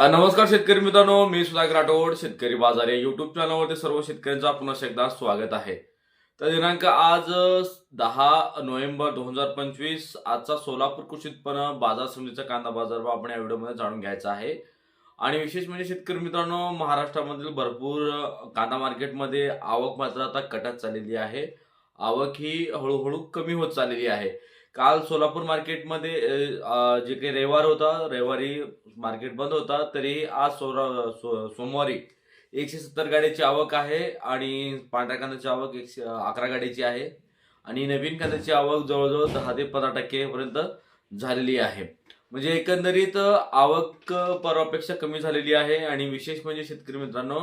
नमस्कार शेतकरी मित्रांनो मी सुधाकर राठोड शेतकरी बाजार या युट्यूब चॅनलवरती सर्व शेतकऱ्यांचं पुन्हा एकदा स्वागत आहे. तर दिनांक आज दहा नोव्हेंबर दोन हजार पंचवीस आजचा सोलापूर कृषी उत्पन्न बाजार समितीचा कांदा बाजार भाव आपण या व्हिडिओमध्ये जाणून घ्यायचा आहे. आणि विशेष म्हणजे शेतकरी मित्रांनो महाराष्ट्रामधील भरपूर कांदा मार्केटमध्ये आवक मात्र आता कटत चाललेली आहे. आवक ही हळूहळू कमी होत चाललेली आहे. काल सोलापूर मार्केटमध्ये जे काही रविवार होता रविवारी मार्केट बंद होता तरी आज सोरा सो सोमवारी एकशे सत्तर गाड्याची आवक आहे आणि पांढऱ्या कांद्याची आवक एकशे अकरा गाड्याची आहे आणि नवीन कांद्याची आवक जवळजवळ दहा ते पंधरा टक्केपर्यंत झालेली आहे. म्हणजे एकंदरीत आवक परवापेक्षा कमी झालेली आहे आणि विशेष म्हणजे शेतकरी मित्रांनो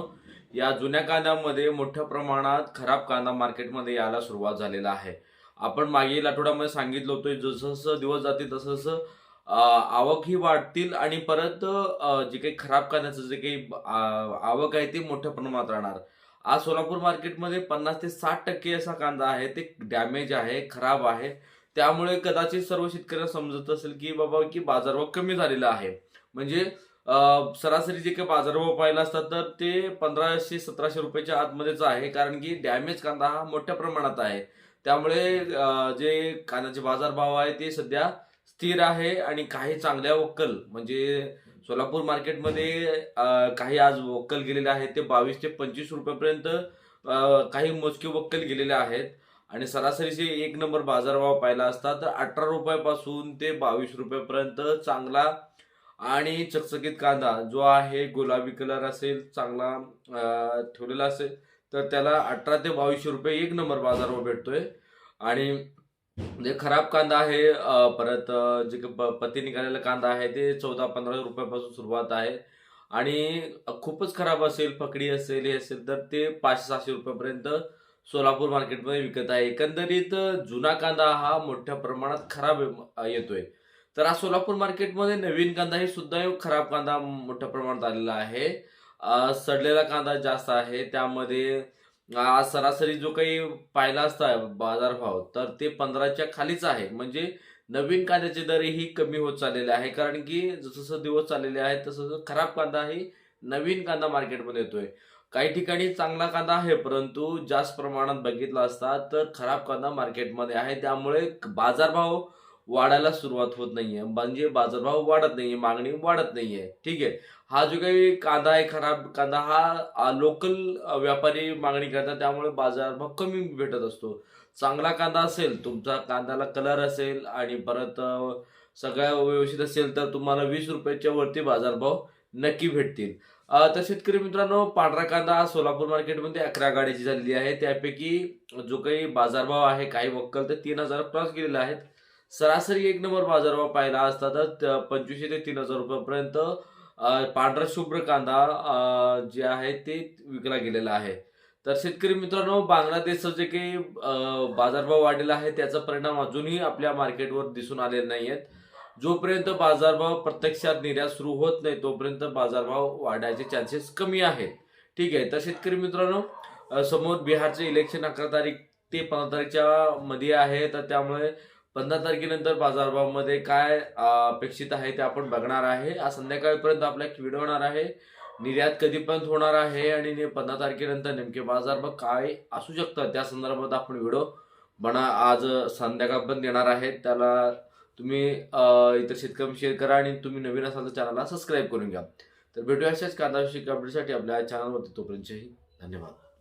या जुन्या कांद्यामध्ये मोठ्या प्रमाणात खराब कांदा मार्केटमध्ये यायला सुरुवात झालेला आहे. आपण मागील आठवड्यामध्ये सांगितलं होतं जसं जसं दिवस जातील तसं जसं आवक ही वाढतील आणि परत जे काही खराब कांद्याचं जे काही आवक आहे ती मोठ्या प्रमाणात राहणार. आज सोलापूर मार्केटमध्ये पन्नास ते साठ टक्के असा कांदा आहे ते डॅमेज आहे खराब आहे. त्यामुळे कदाचित सर्व शेतकऱ्यांना समजत असेल की बाबा की बाजारभाव कमी झालेला आहे. म्हणजे सरासरी जे काही बाजारभाव पाहिला असतात तर ते पंधराशे सतराशे रुपयाच्या आतमध्येच आहे. कारण की डॅमेज कांदा हा मोठ्या प्रमाणात आहे. त्यामुळे जे कांद्याचे बाजारभाव आहे ते सध्या स्थिर आहे आणि काही चांगल्या वक्कल म्हणजे सोलापूर मार्केटमध्ये काही आज वक्कल गेलेले आहेत ते बावीस ते पंचवीस रुपयापर्यंत काही मोजके वक्कल गेलेले आहेत. आणि सरासरीचे एक नंबर बाजारभाव पाहिला असता तर अठरा रुपयापासून ते बावीस रुपयापर्यंत चांगला आणि चकचकीत कांदा जो आहे गुलाबी कलर असेल चांगला ठेवलेला असेल तर त्याला अठरा ते बावीसशे रुपये एक नंबर बाजारभाव भेटतोय. आणि जे खराब कांदा आहे परत जे पती प- निघालेला कांदा आहे ते चौदा पंधरा रुपयापासून सुरुवात आहे. आणि खूपच खराब असेल पकडी असेल हे असेल तर ते पाचशे सहाशे रुपयापर्यंत सोलापूर मार्केटमध्ये विकत आहे. एकंदरीत जुना कांदा हा मोठ्या प्रमाणात खराब येतोय. तर आज सोलापूर मार्केटमध्ये नवीन कांदा हे सुद्धा खराब कांदा मोठ्या प्रमाणात आलेला आहे. सडलेला कांदा जास्त आहे. त्यामध्ये आज सरासरी जो काही पाहिला असता बाजारभाव तर ते पंधराच्या खालीच आहे. म्हणजे नवीन कांद्याचे दरही कमी होत चाललेले आहे. कारण की जसं दिवस चाललेले आहेत तसं तसं खराब कांदाही नवीन कांदा मार्केटमध्ये येतोय. काही ठिकाणी चांगला कांदा आहे परंतु जास्त प्रमाणात बघितला असता तर खराब कांदा मार्केटमध्ये आहे. त्यामुळे बाजारभाव वाढायला सुरुवात होत नाहीये. म्हणजे बाजारभाव वाढत नाहीये मागणी वाढत नाहीये. ठीक आहे? हा जो काही कांदा आहे खराब कांदा हा लोकल व्यापारी मागणी करतात. त्यामुळे बाजारभाव कमी भेटत असतो. चांगला कांदा असेल तुमचा कांद्याला कलर असेल आणि परत सगळ्या व्यवस्थित असेल तर तुम्हाला वीस रुपयाच्या वरती बाजारभाव नक्की भेटतील. तर शेतकरी मित्रांनो पांढरा कांदा सोलापूर मार्केटमध्ये अकरा गाड्याची झालेली आहे. त्यापैकी जो काही बाजारभाव आहे काही वक्कल तर तीन हजार क्रॉस गेलेले आहेत. सरासरी एक नंबर बाजारभाव पाहिला असता तर पंचवीसशे ते तीन हजार रुपयापर्यंत पांढरा शुभ्र कांदा जे आहे ते विकला गेलेला आहे. तर शेतकरी मित्रांनो बांगलादेशचं जे काही बाजारभाव वाढलेला आहे त्याचा परिणाम अजूनही आपल्या मार्केटवर दिसून आलेले नाही आहेत जोपर्यंत बाजारभाव प्रत्यक्षात निर्यात सुरू होत नाही तोपर्यंत बाजारभाव वाढायचे चान्सेस कमी आहेत. ठीक आहे तर शेतकरी मित्रांनो समोर बिहारचे इलेक्शन अकरा तारीख ते पंधरा तारीखच्या मध्ये आहे तर त्यामुळे पंधरा तारखेनंतर बाजारभावामध्ये काय अपेक्षित आहे ते आपण बघणार आहे. आज संध्याकाळपर्यंत आपला एक व्हिडिओ होणार आहे. निर्यात कधीपर्यंत होणार आहे आणि पंधरा तारखेनंतर नेमके बाजारभाव काय असू शकतात त्या संदर्भात आपण व्हिडिओ बना आज संध्याकाळपर्यंत देणार आहे. त्याला तुम्ही इतर शेतकरी शेअर करा आणि तुम्ही नवीन असाल तर चॅनलला सबस्क्राईब करून घ्या. तर भेटूया अशाच कांदा विषयी अपडेटसाठी आपल्या चॅनलवरती तोपर्यंतही धन्यवाद.